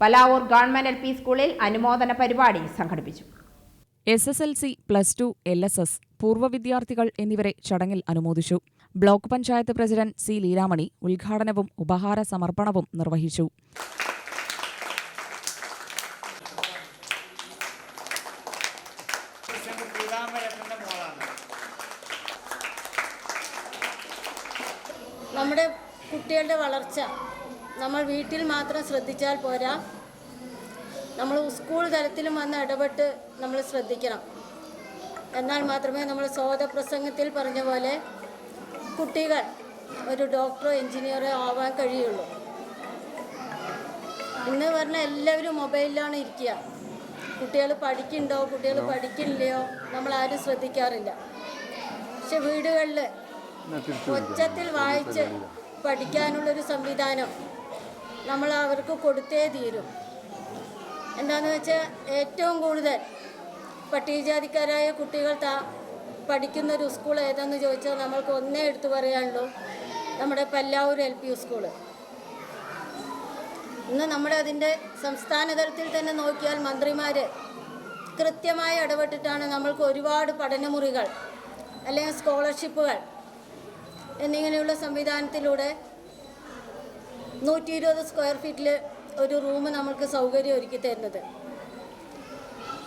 Palavur government L P സ്കൂളിൽ അനുമോദന പരിപാടി സംഘടിപ്പിച്ചു. S S L C plus two L S S പൂർവ വിദ്യാർത്ഥികൾ എന്നിവരെ ചടങ്ങിൽ അനുമോദിച്ചു. Block panchayat president C Leelamani ഉദ്ഘാടനവും ഉപഹാര സമർപ്പണവും നിർവഹിച്ചു. നമ്മുടെ കുട്ടികളുടെ വളർച്ച നമ്മൾ വീട്ടിൽ മാത്രം ശ്രദ്ധിച്ചാൽ പോരാ. നമ്മൾ സ്കൂൾ തലത്തിലും വന്ന് ഇടപെട്ട് നമ്മൾ ശ്രദ്ധിക്കണം. എന്നാൽ മാത്രമേ നമ്മൾ സ്വാതപ്രസംഗത്തിൽ പറഞ്ഞ പോലെ കുട്ടികൾ ഒരു ഡോക്ടറോ എഞ്ചിനീയറോ ആവാൻ കഴിയുള്ളൂ. ഇന്ന് പറഞ്ഞാൽ എല്ലാവരും മൊബൈലിലാണ് ഇരിക്കുക. കുട്ടികൾ പഠിക്കുന്നുണ്ടോ? കുട്ടികൾ പഠിക്കില്ലയോ? നമ്മൾ ആരും ശ്രദ്ധിക്കാറില്ല. പക്ഷെ വീടുകളിൽ ഒച്ചത്തിൽ വായിച്ച് പഠിക്കാനുള്ളൊരു സംവിധാനം നമ്മൾ അവർക്ക് കൊടുത്തേ തീരും. എന്താണെന്ന് വെച്ചാൽ ഏറ്റവും കൂടുതൽ പട്ടികജാതിക്കാരായ കുട്ടികൾ താ പഠിക്കുന്ന ഒരു സ്കൂൾ ഏതെന്ന് ചോദിച്ചാൽ നമ്മൾക്ക് ഒന്നേ എടുത്തു പറയാനുള്ളൂ. നമ്മുടെ പല്ലാവൂർ എൽ പി സ്കൂൾ. ഇന്ന് നമ്മുടെ അതിന്റെ സംസ്ഥാന തലത്തിൽ തന്നെ നോക്കിയാൽ മന്ത്രിമാർ കൃത്യമായി ഇടപെട്ടിട്ടാണ് നമ്മൾക്ക് ഒരുപാട് പഠനമുറികൾ അല്ലെങ്കിൽ സ്കോളർഷിപ്പുകൾ എന്നിങ്ങനെയുള്ള സംവിധാനത്തിലൂടെ നൂറ്റി ഇരുപത് സ്ക്വയർ ഫീറ്റിൽ ഒരു റൂം നമുക്ക് സൗകര്യം ഒരുക്കി തരുന്നത്.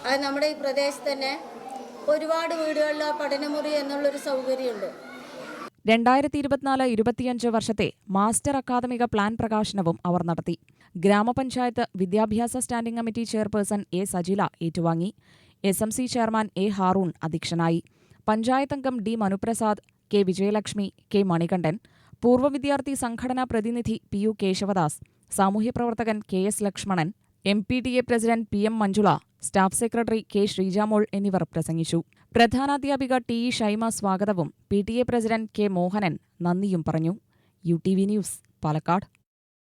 അത് നമ്മുടെ ഈ പ്രദേശത്ത് തന്നെ ഒരുപാട് വീടുകളിൽ പഠനമുറി എന്നുള്ളൊരു സൗകര്യമുണ്ട്. രണ്ടായിരത്തി ഇരുപത്തിനാല് ഇരുപത്തിയഞ്ച് വർഷത്തെ മാസ്റ്റർ അക്കാദമിക പ്ലാൻ പ്രകാശനവും അവർ നടത്തി. ഗ്രാമപഞ്ചായത്ത് വിദ്യാഭ്യാസ standing committee chairperson A Sajila ഏറ്റുവാങ്ങി. S M C chairman A Haroon അധ്യക്ഷനായി. പഞ്ചായത്ത് അംഗം D Manuprasad K Vijayalakshmi K Manikandan പൂർവ വിദ്യാർത്ഥി സംഘടനാ പ്രതിനിധി പി യു കേശവദാസ് സാമൂഹ്യ പ്രവർത്തകൻ K S Lakshmanan M P T A president P M Manjula staff secretary K Sreejamol എന്നിവർ പ്രസംഗിച്ചു. പ്രധാനാധ്യാപിക ടി ഇ ഷൈമ സ്വാഗതവും P T A president K Mohanan നന്ദിയും പറഞ്ഞു. U T V news Palakkad.